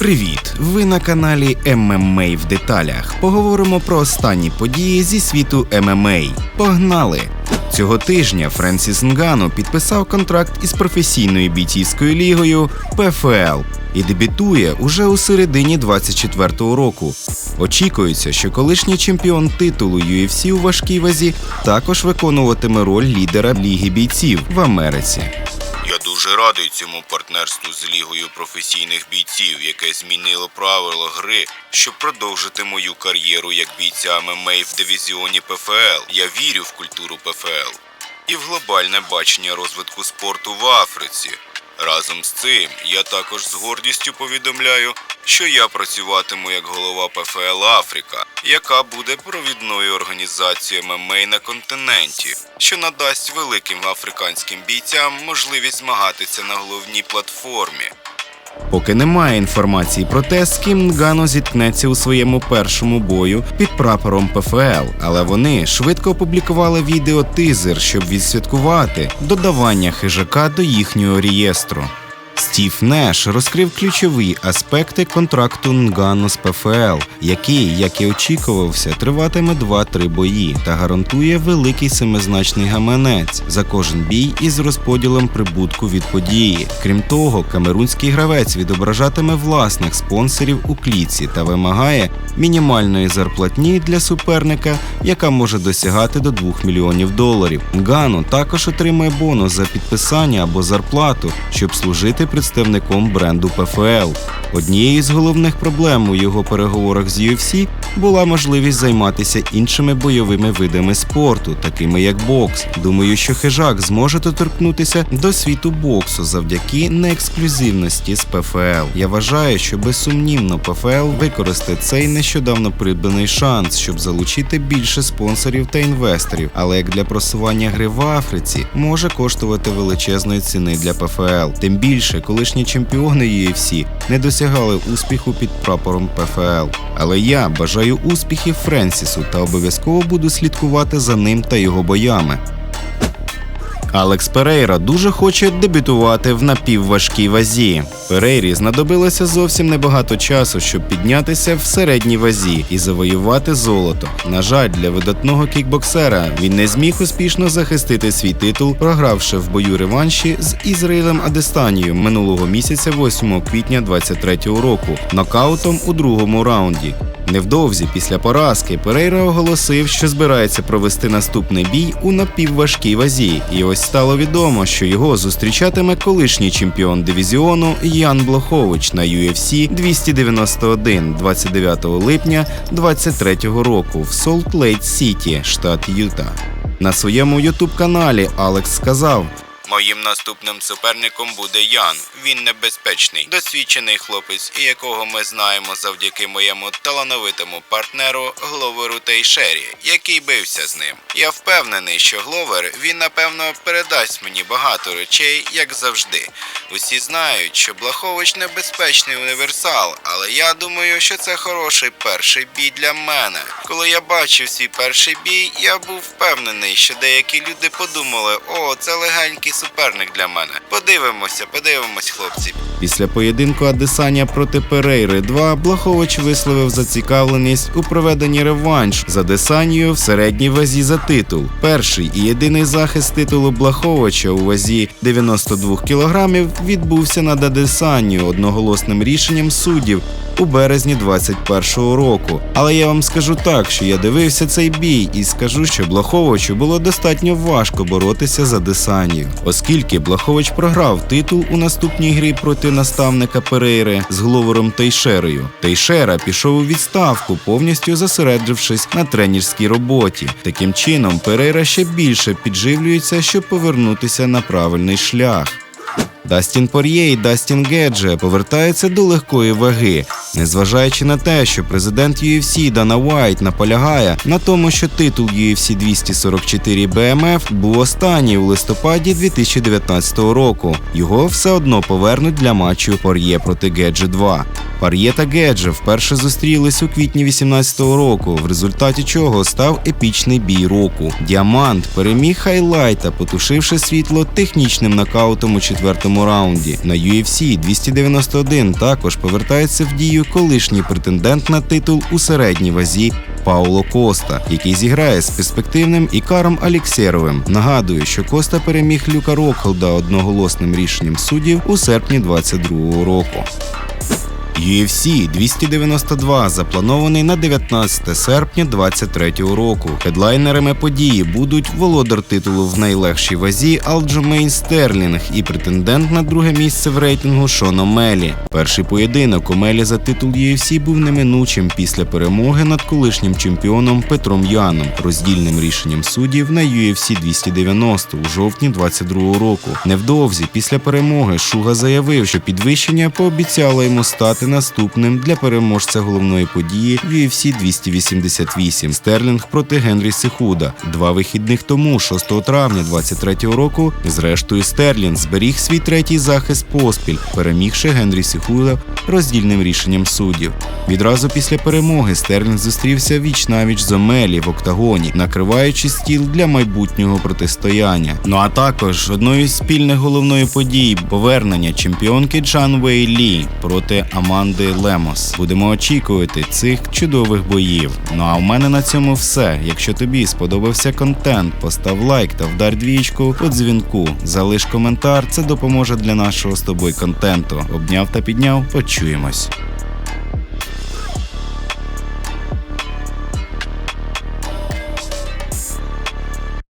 Привіт! Ви на каналі ММА в деталях. Поговоримо про останні події зі світу ММА. Погнали! Цього тижня Френсіс Нгану підписав контракт із професійною бійцівською лігою ПФЛ і дебютує уже у середині 24-го року. Очікується, що колишній чемпіон титулу UFC у важкій вазі також виконуватиме роль лідера ліги бійців в Америці. Дуже радий цьому партнерству з Лігою професійних бійців, яке змінило правила гри, щоб продовжити мою кар'єру як бійця ММА в дивізіоні ПФЛ. Я вірю в культуру ПФЛ і в глобальне бачення розвитку спорту в Африці. Разом з цим я також з гордістю повідомляю, що я працюватиму як голова ПФЛ Африка, яка буде провідною організацією ММА на континенті, що надасть великим африканським бійцям можливість змагатися на головній платформі. Поки немає інформації про те, з ким Нгану зіткнеться у своєму першому бою під прапором ПФЛ, але вони швидко опублікували відео тизер, щоб відсвяткувати додавання хижака до їхнього реєстру. Стів Неш розкрив ключові аспекти контракту Нгану з ПФЛ, який, як і очікувався, триватиме 2-3 бої та гарантує великий семизначний гаманець за кожен бій із розподілом прибутку від події. Крім того, камерунський гравець відображатиме власних спонсорів у клітці та вимагає мінімальної зарплатні для суперника, яка може досягати до 2 мільйонів доларів. Нгану також отримає бонус за підписання або зарплату, щоб служити представником бренду ПФЛ. Однією з головних проблем у його переговорах з UFC була можливість займатися іншими бойовими видами спорту, такими як бокс. Думаю, що хижак зможе доторкнутися до світу боксу завдяки неексклюзивності з ПФЛ. Я вважаю, що безсумнівно ПФЛ використає цей нещодавно придбаний шанс, щоб залучити більше спонсорів та інвесторів. Але як для просування гри в Африці може коштувати величезної ціни для ПФЛ. Тим більше, колишні чемпіони UFC не досягали успіху під прапором ПФЛ. Але я бажаю успіхів Френсісу та обов'язково буду слідкувати за ним та його боями. Алекс Перейра дуже хоче дебютувати в напівважкій вазі. Перейрі знадобилося зовсім небагато часу, щоб піднятися в середній вазі і завоювати золото. На жаль, для видатного кікбоксера він не зміг успішно захистити свій титул, програвши в бою реванші з Ізраїлем Адестанією минулого місяця, 8 квітня 23-го року, нокаутом у другому раунді. Невдовзі після поразки Перейра оголосив, що збирається провести наступний бій у напівважкій вазі, і ось стало відомо, що його зустрічатиме колишній чемпіон дивізіону Ян Блохович на UFC 291 29 липня 23 року в Солт Лейт Сіті, штат Юта. На своєму ютуб каналі Алекс сказав. Моїм наступним суперником буде Ян. Він небезпечний, досвідчений хлопець, якого ми знаємо завдяки моєму талановитому партнеру Гловеру Тейшері, який бився з ним. Я впевнений, що Гловер він напевно передасть мені багато речей, як завжди. Усі знають, що Блахович небезпечний універсал, але я думаю, що це хороший перший бій для мене. Коли я бачив свій перший бій, я був впевнений, що деякі люди подумали: о, це легенький суперник для мене. Подивимося, подивимось, хлопці. Після поєдинку Адесання проти Перейри 2 Блахович висловив зацікавленість у проведенні реванш за Десанію в середній вазі за титул. Перший і єдиний захист титулу Блаховича у вазі 92 кілограмів відбувся над Адесанію одноголосним рішенням суддів у березні 21-го року. Але я вам скажу так, що я дивився цей бій і скажу, що Блаховичу було достатньо важко боротися за Десанію, оскільки Блахович програв титул у наступній грі проти наставника Перейри з Гловером Тейшерою. Тейшера пішов у відставку, повністю зосереджившись на тренерській роботі. Таким чином, Перейра ще більше підживлюється, щоб повернутися на правильний шлях. Дастін Пор'є і Дастін Гедже повертаються до легкої ваги. Незважаючи на те, що президент UFC Дана Уайт наполягає на тому, що титул UFC 244 BMF був останній у листопаді 2019 року, його все одно повернуть для матчу Пор'є проти Геджи 2. Пар'є та Геджа вперше зустрілись у квітні 18-го року, в результаті чого став епічний бій року. Діамант переміг хайлайта, потушивши світло технічним нокаутом у четвертому раунді. На UFC 291 також повертається в дію колишній претендент на титул у середній вазі. Пауло Коста, який зіграє з перспективним Ікаром Аліксєровим. Нагадую, що Коста переміг Люка Рокхолда одноголосним рішенням суддів у серпні 22-го року. UFC 292 запланований на 19 серпня 2023 року. Хедлайнерами події будуть володар титулу в найлегшій вазі Алджомейн Стерлінг і претендент на друге місце в рейтингу Шон Омелі. Перший поєдинок Омелі за титул UFC був неминучим після перемоги над колишнім чемпіоном Петром Яном роздільним рішенням суддів на UFC 290 у жовтні 22 року. Невдовзі після перемоги Шуга заявив, що підвищення пообіцяло йому стати наступним для переможця головної події UFC 288 Стерлінг проти Генрі Сихуда. Два вихідних тому, 6 травня 23 року, зрештою Стерлінг зберіг свій третій захист поспіль, перемігши Генрі Сихуда роздільним рішенням суддів. Відразу після перемоги Стерлінг зустрівся віч навіч з Омелі в октагоні, накриваючи стіл для майбутнього протистояння. Ну а також одною з спільних головної подій повернення чемпіонки Джан Вей Лі проти Аманди Лемос. Будемо очікувати цих чудових боїв. Ну а в мене на цьому все. Якщо тобі сподобався контент, постав лайк та вдар двічку у дзвінку. Залиш коментар, це допоможе для нашого з тобою контенту. Обняв та підняв. Почуємось.